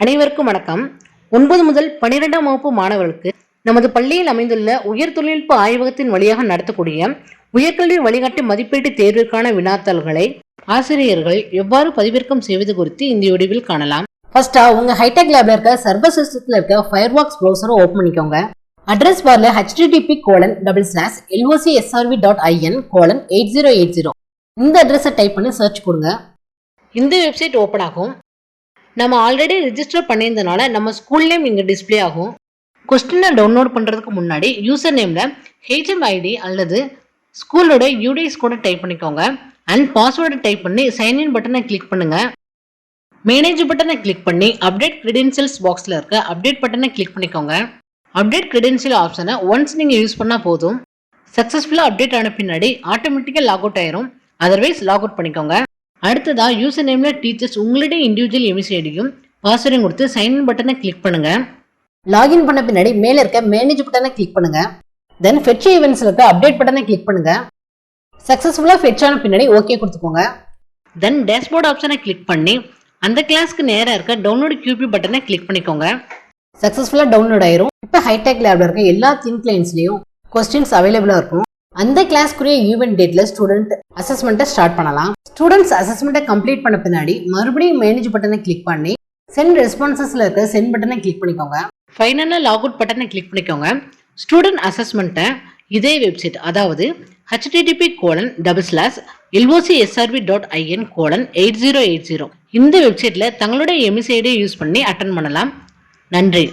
அனைவருக்கும் வணக்கம். ஒன்பது முதல் பனிரெண்டாம் வகுப்பு மாணவர்களுக்கு நமது பள்ளியில் அமைந்துள்ள உயர் தொழில்நுட்ப ஆய்வகத்தின் வழியாக நடத்தக்கூடிய உயர்கல்வி வழிகாட்டு மதிப்பீட்டு தேர்விற்கான வினாத்தல்களை ஆசிரியர்கள் எவ்வாறு பதிவிறக்கம் செய்வது குறித்து இந்த வடிவில் காணலாம். ஃபர்ஸ்டா உங்க ஹைடெக் லேப்ல இருக்க சர்வர் சிஸ்டத்தில் இருக்க ஃபயர்வாக்ஸ் ப்ரௌசரை ஓப்பன் பண்ணிக்கோங்க. அட்ரஸ் பார்ல HTTP colon double slash LOC SRV dot IN colon eight zero eight zero இந்த அட்ரஸை டைப் பண்ணி சர்ச் கொடுங்க. இந்த வெப்சைட் ஓப்பன் ஆகும். நம்ம ஆல்ரெடி ரிஜிஸ்டர் பண்ணியிருந்தனால நம்ம ஸ்கூல் நேம் இங்கே டிஸ்ப்ளே ஆகும். கொஸ்டினை டவுன்லோட் பண்ணுறதுக்கு முன்னாடி யூசர் நேமில் ஹெச்எம் ஐடி அல்லது ஸ்கூலோட யூடிஎஸ் கூட டைப் பண்ணிக்கோங்க. அண்ட் பாஸ்வேர்டை டைப் பண்ணி சைன்இன் பட்டனை கிளிக் பண்ணுங்கள் மேனேஜ் பட்டனை கிளிக் பண்ணி அப்டேட் கிரெடென்ஷியல்ஸ் பாக்ஸில் இருக்க அப்டேட் பட்டனை கிளிக் பண்ணிக்கோங்க. அப்டேட் கிரெடென்ஷியல் ஆப்ஷனை ஒன்ஸ் நீங்கள் யூஸ் பண்ணால் போதும். சக்ஸஸ்ஃபுல்லாக அப்டேட் ஆன பின்னாடி ஆட்டோமேட்டிக்காக லாக் அவுட் ஆயிரும். அதர்வைஸ் லாக் அவுட் பண்ணிக்கோங்க. அடுத்ததாக யூசர் நேமில் டீச்சர்ஸ் உங்களுடைய இண்டிவிஜுவல் எமிசைடியும் பாஸ்வேர்டையும் கொடுத்து சைன் பட்டனை கிளிக் பண்ணுங்கள் லாகின் பண்ண பின்னாடி மேலே இருக்க மேனேஜ் பட்டனை கிளிக் பண்ணுங்கள் தென் ஃபெட்ச் ஈவெண்ட்ஸில் இருக்க அப்டேட் பட்டனை கிளிக் பண்ணுங்கள் சக்ஸஸ்ஃபுல்லாக ஃபெட்ச் ஆன பின்னாடி ஓகே கொடுத்துக்கோங்க. தென் டேஷ்போர்ட் ஆப்ஷனை கிளிக் பண்ணி அந்த கிளாஸ்க்கு நேராக இருக்க டவுன்லோட் கியூபி பட்டனை கிளிக் பண்ணிக்கோங்க. சக்ஸஸ்ஃபுல்லாக டவுன்லோட் ஆயிரும். இப்போ ஹைடெக் லேபில் இருக்க எல்லா தின் கிளைண்ட்ஸ்லயும் கொஸ்டின்ஸ் அவைலபிளாக இருக்கும். அந்த கிளாஸ்க்குரிய ஈவெண்ட் டேட்ல ஸ்டூடெண்ட் அசஸ்மெண்ட்டை ஸ்டார்ட் பண்ணலாம். ஸ்டூடெண்ட்ஸ் அசஸ்மெண்ட்டை கம்ப்ளீட் பண்ண பின்னாடி மறுபடியும் மேனேஜ் பட்டனை கிளிக் பண்ணி சென்ட் ரெஸ்பான்சஸ்ல இருக்க சென்ட் பட்டனை கிளிக் பண்ணிக்கோங்க. ஃபைனலாக லாக் அவுட் பட்டனை கிளிக் பண்ணிக்கோங்க. ஸ்டூடெண்ட் அசஸ்மெண்ட்டை இதே வெப்சைட் அதாவது HTTP colon double slash LOC SRP dot IN colon eight zero eight zero இந்த வெப்சைட்டில் தங்களுடைய எமிசைடை யூஸ் பண்ணி அட்டன் பண்ணலாம். நன்றி.